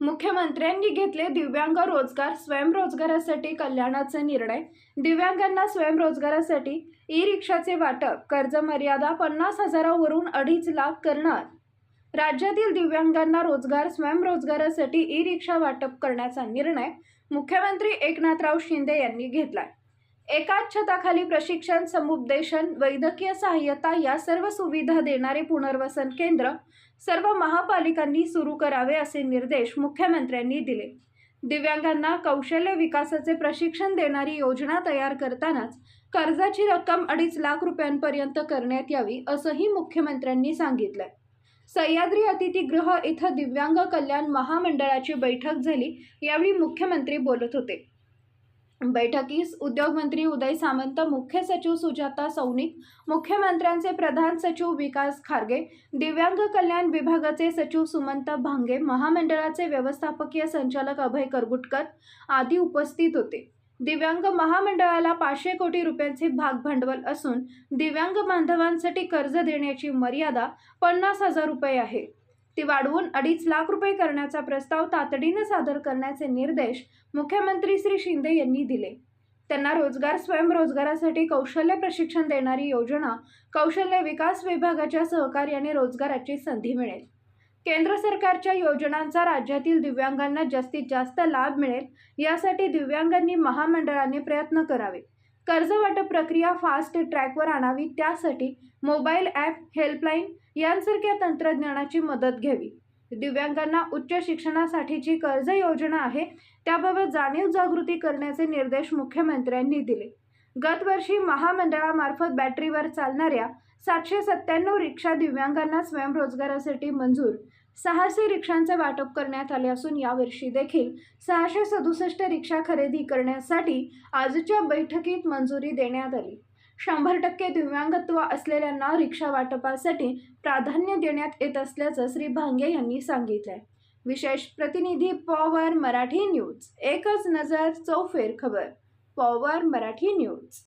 मुख्यमंत्र्यांनी घेतले दिव्यांग रोजगार स्वयंरोजगारासाठी कल्याणाचे निर्णय. दिव्यांगांना स्वयंरोजगारासाठी ई रिक्षाचे वाटप कर्ज मर्यादा पन्नास हजारावरून अडीच लाख करणार. राज्यातील दिव्यांगांना रोजगार स्वयंरोजगारासाठी ई रिक्षा वाटप करण्याचा निर्णय मुख्यमंत्री एकनाथराव शिंदे यांनी घेतलाय. एकाच छताखाली प्रशिक्षण समुपदेशन वैद्यकीय सहाय्यता या सर्व सुविधा देणारे पुनर्वसन केंद्र सर्व महापालिकांनी सुरू करावे असे निर्देश मुख्यमंत्र्यांनी दिले. दिव्यांगांना कौशल्य विकासाचे प्रशिक्षण देणारी योजना तयार करतानाच कर्जाची रक्कम अडीच लाख रुपयांपर्यंत करण्यात यावी असंही मुख्यमंत्र्यांनी सांगितलंय. सह्याद्री अतिथीगृह इथं दिव्यांग कल्याण महामंडळाची बैठक झाली यावेळी मुख्यमंत्री बोलत होते. बैठकीस उद्योगमंत्री उदय सामंत मुख्य सचिव सुजाता सौनिक मुख्यमंत्र्यांचे प्रधान सचिव विकास खारगे दिव्यांग कल्याण विभागाचे सचिव सुमंत भांगे महामंडळाचे व्यवस्थापकीय संचालक अभय करगुटकर आदी उपस्थित होते. दिव्यांग महामंडळाला पाचशे कोटी रुपयांचे भाग भांडवल असून दिव्यांग बांधवांसाठी कर्ज देण्याची मर्यादा पन्नास हजार रुपये आहे. ती वाढवून अडीच लाख रुपये करण्याचा प्रस्ताव तातडीनं सादर करण्याचे निर्देश मुख्यमंत्री श्री शिंदे यांनी दिले. त्यांना रोजगार स्वयंरोजगारासाठी कौशल्य प्रशिक्षण देणारी योजना कौशल्य विकास विभागाच्या सहकार्याने रोजगाराची संधी मिळेल. केंद्र सरकारच्या योजनांचा राज्यातील दिव्यांगांना जास्तीत जास्त लाभ मिळेल यासाठी दिव्यांगांनी महामंडळाने प्रयत्न करावे. कर्जवाटप प्रक्रिया फास्ट ट्रॅकवर आणावी त्यासाठी मोबाईल ॲप हेल्पलाईन यांसारख्या तंत्रज्ञानाची मदत घ्यावी. दिव्यांगांना उच्च शिक्षणासाठीची कर्ज योजना आहे त्याबाबत जाणीव जागृती करण्याचे निर्देश मुख्यमंत्र्यांनी दिले. गतवर्षी महामंडळामार्फत बॅटरीवर चालणाऱ्या सातशे सत्त्याण्णव रिक्षा दिव्यांगांना स्वयंरोजगारासाठी मंजूर. सहाशे रिक्षांचे वाटप करण्यात आले असून यावर्षी देखील सहाशे सदुसष्ट रिक्षा खरेदी करण्यासाठी आजच्या बैठकीत मंजुरी देण्यात आली. शंभर टक्के दिव्यांगत्व असलेल्यांना रिक्षा वाटपासाठी प्राधान्य देण्यात येत असल्याचं श्री भांगे यांनी सांगितलंय. विशेष प्रतिनिधी पॉवर मराठी न्यूज. एकच नजर चौफेर खबर. Power Marathi news.